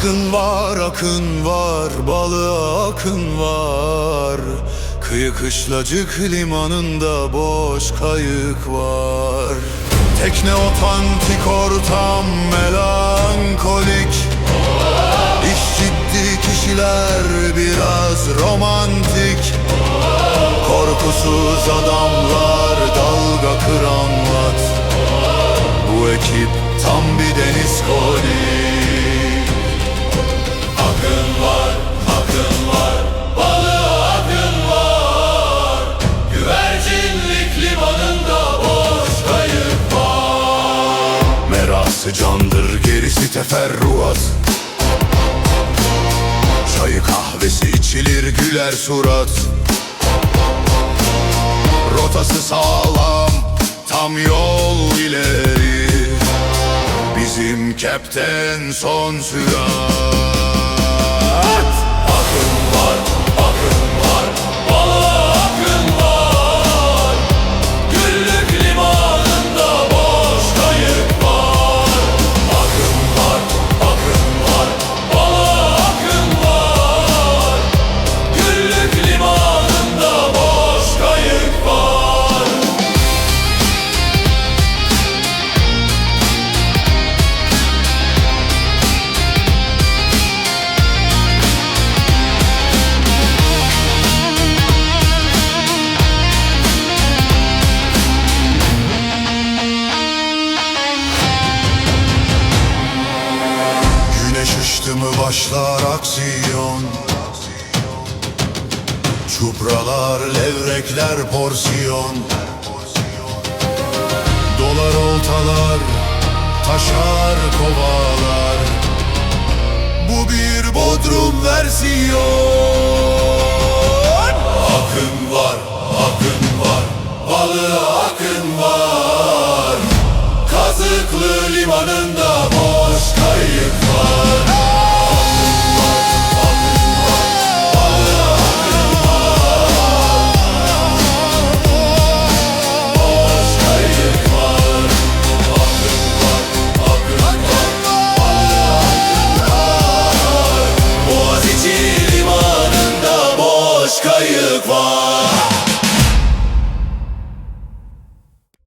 Akın var, akın var, balığa akın var. Kıyı kışlacık limanında boş kayık var. Tekne otantik ortam melankolik. İş ciddi kişiler biraz romantik. Korkusuz adamlar dalga kıranlat Bu ekip tam bir deniz koli Merası candır gerisi teferruat. Çayı kahvesi içilir güler surat. Rotası sağlam tam yol ileri. Bizim kepten son sürat. Akın var, Güneş ıştı mı başlar aksiyon? Çupralar, levrekler porsiyon. Dolar oltalar, taşar kovalar. Bu bir bodrum versiyon. Akın var, akın var, balığa akın var. Kazıklı limanında boş kayık var.